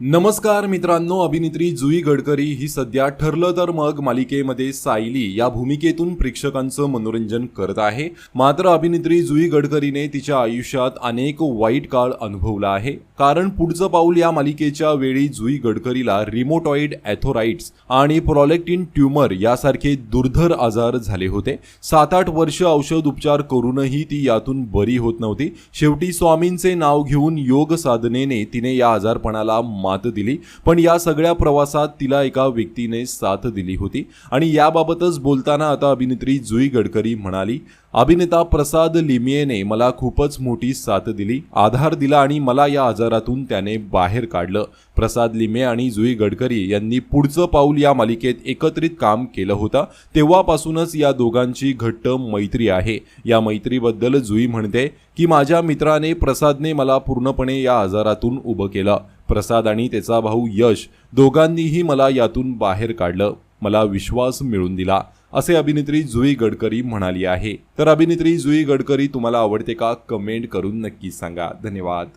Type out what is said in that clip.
नमस्कार मित्रांनो अभिनेत्री जुई गडकरी ही सध्या ठरलं तर मग मालिकेमध्ये सायली या भूमिकेतून प्रेक्षकांचं मनोरंजन करत आहे. मात्र अभिनेत्री जुई गडकरीने तिच्या आयुष्यात अनेक वाईट काळ अनुभवला आहे. कारण पुढचं पाऊल या मालिकेच्या वेळी जुई गडकरीला रिमोटॉइड ॲथोराइट्स आणि प्रोलेक्टिन ट्यूमर यासारखे दुर्धर आजार झाले होते. सात आठ वर्ष औषध उपचार करूनही ती यातून बरी होत नव्हती. शेवटी स्वामींचे नाव घेऊन योग साधनेने तिने या आजारपणाला मात दिली. पण या सगळ्या प्रवासात तिला एका व्यक्तीने साथ दिली होती. आणि याबाबतच बोलताना आता अभिनेत्री जुई गडकरी म्हणाली अभिनेता प्रसाद लिमियेने मला खूपच मोठी साथ दिली. आधार दिला आणि मला या आजारातून त्याने बाहेर काढलं. प्रसाद लिमे आणि जुई गडकरी यांनी पुढचं पाऊल या मालिकेत एकत्रित काम केलं होतं. तेव्हापासूनच या दोघांची घट्ट मैत्री आहे. या मैत्रीबद्दल जुई म्हणते की माझ्या मित्राने प्रसादने मला पूर्णपणे या आजारातून उभं केलं. प्रसाद आणि त्याचा भाऊ यश दोघांनीही मला यातून बाहेर काढलं. मला विश्वास मिळून दिला. असे अभिनेत्री जुई गडकरी म्हणाली आहे. तर अभिनेत्री जुई गडकरी तुम्हाला आवडते का? कमेंट करून नक्की सांगा. धन्यवाद.